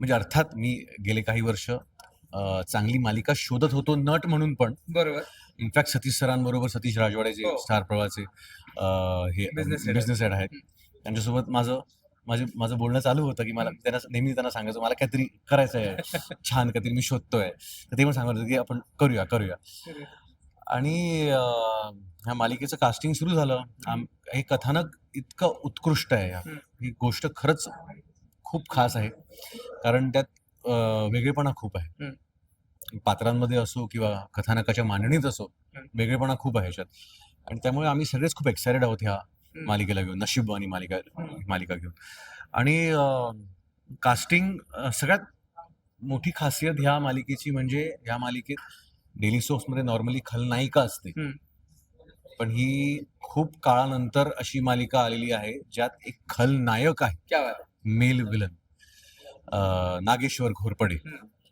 म्हणजे अर्थात मी गेले काही वर्ष चांगली मालिका शोधत होतो नट म्हणून पण. बरोबर. इनफॅक्ट सतीश सरांबरोबर सतीश राजवाडे जे हो. स्टार प्रवाहाचे अ, हे बिझनेस हेड आहेत. त्यांच्यासोबत माझं माझे माझं बोलणं चालू होतं की मला त्यांना नेहमी त्यांना सांगायचं मला काहीतरी करायचं आहे छान काहीतरी मी शोधतोय. तर ते पण सांगत होते की आपण करूया करूया. आणि ह्या मालिकेचं कास्टिंग सुरू झालं. हे कथानक इतकं उत्कृष्ट आहे. ही गोष्ट खरंच खूप खास आहे कारण त्यात वेगळेपणा खूप आहे पात्रांमध्ये असो किंवा कथानकाच्या मांडणीत असो. वेगळेपणा खूप आहे ह्याच्यात आणि त्यामुळे आम्ही सगळेच खूप एक्सायटेड आहोत ह्या. मालिकेला घेऊन नशीबवाणी मालिका. मालिका घेऊन आणि कास्टिंग सगळ्यात मोठी खासियत ह्या मालिकेची म्हणजे ह्या मालिकेत डेली मध्ये नॉर्मली खलनायिका असते. पण ही खूप काळानंतर अशी मालिका आलेली आहे ज्यात एक खलनायक आहे. Male villain Nageshwar Ghorpade.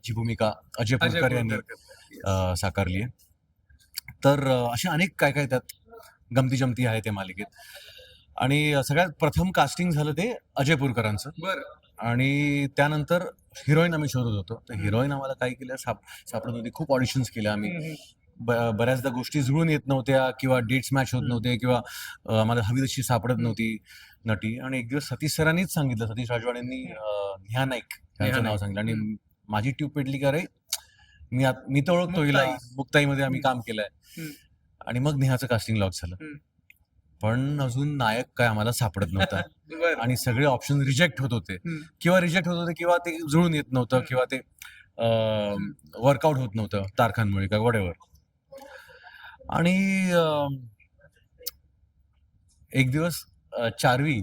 जी भूमिका अजय अजय पुरकर यांनी. अ, साकारली आहे तर अ, अशा अनेक काय काय त्यात गमती जमती आहे त्या मालिकेत आणि सगळ्यात प्रथम कास्टिंग झालं ते अजय पुरकरांचं बरं आणि त्यानंतर हिरोईन आम्ही शोधत होतो तर हिरोईन आम्हाला काय केलं साप सापडत होती खूप ऑडिशन्स केल्या आम्ही हम्म, हम्म. ब- बऱ्याचदा गोष्टी जुळून येत नव्हत्या किंवा डेट्स मॅच होत. नव्हते किंवा अ, आम्हाला हवी तशी सापडत. नव्हती नटी आणि एक दिवस सतीश सरांनीच सांगितलं सतीश राजवाडेंनी न्या नाईक यांचं नाव. सांगितलं आणि. माझी ट्यूब पेटली का रे मी मी तर ओळखतो हिला मुक्ताई. मुक्ताईमध्ये आम्ही. काम केलंय. आणि मग नेहाचं कास्टिंग लॉक झालं. पण अजून नायक काय आम्हाला सापडत नव्हता आणि सगळे ऑप्शन रिजेक्ट होत होते. किंवा रिजेक्ट होत होते किंवा ते जुळून येत नव्हतं. किंवा ते वर्कआउट होत नव्हतं तारखांमुळे का वडेवर आणि एक दिवस चारवी.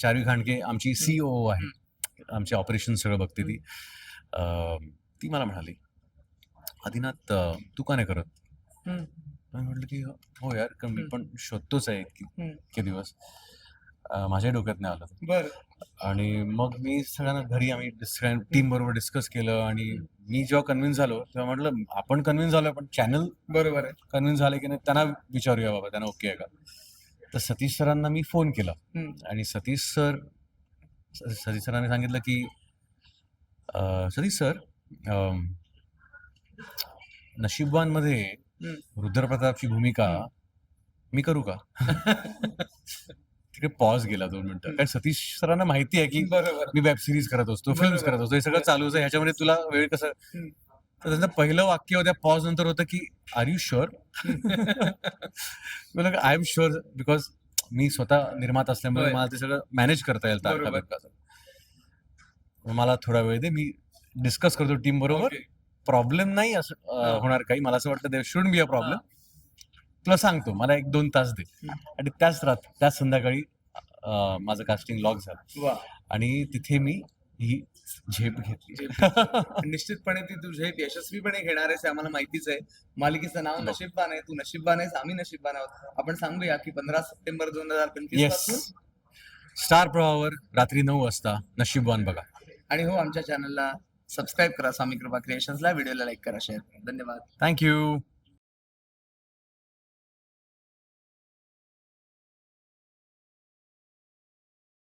चारवी खांडके आमची सीओ आहे. आमचे ऑपरेशन सगळं बघते ती. ती मला म्हणाली आदिनाथ तू का नाही करत? म्हटलं की हो यार कारण मी. पण शोधतोच आहे इतके दिवस. माझ्या डोक्यात नाही आलं. बरं. आणि मग मी सगळ्यांना घरी आम्ही टीम बरोबर डिस्कस केलं आणि मी जेव्हा कन्व्हिन्स झालो तेव्हा म्हटलं आपण कन्व्हिन्स झालो पण चॅनल बरोबर आहे. कन्व्हिन्स झाले की नाही त्यांना विचारूया बाबा त्यांना ओके आहे का? तर सतीश सरांना मी फोन केला. आणि सतीश सर सतीश सरांनी सांगितलं की सतीश सर अं, नशीबवानमध्ये. रुद्रप्रतापची भूमिका. मी करू का तिकडे पॉज गेला दोन मिनिटं कारण सतीश सरांना माहिती आहे की मी वेब सिरीज करत असतो फिल्म्स बरोबर. करत असतो हे सगळं चालूच आहे ह्याच्यामध्ये तुला वेळ कसं. तर त्यांचं पहिलं वाक्य होत्या पॉज नंतर होतं की are you sure I am sure because मी स्वतः निर्माता असल्यामुळे. मला ते सगळं मॅनेज करता येईल मला थोडा वेळ दे मी डिस्कस करतो टीम बरोबर. प्रॉब्लेम नाही असं. होणार काही. मला असं वाटतं शुड बी अ प्रॉब्लेम तुला सांगतो मला एक दोन तास दे. आणि त्याच रात त्याच संध्याकाळी माझं कास्टिंग लॉक झालं. आणि तिथे मी ही झेप घेतली निश्चितपणे ती तू झेप यशस्वीपणे घेणार आहेस आम्हाला माहितीच आहे. मालिकेचं नाव. नशीबवान आहे तू नशीबवान आहेस आम्ही नशीबवान आहोत. आपण सांगूया की पंधरा सप्टेंबर दोन हजार पंचवीसपासून स्टार प्रवाहावर रात्री नऊ वाजता नशीबवान बघा. आणि हो आमच्या चॅनलला सबस्क्राईब करा स्वामी कृपा क्रिएशन्सला व्हिडिओला लाईक करा शेअर करा. धन्यवाद. थँक्यू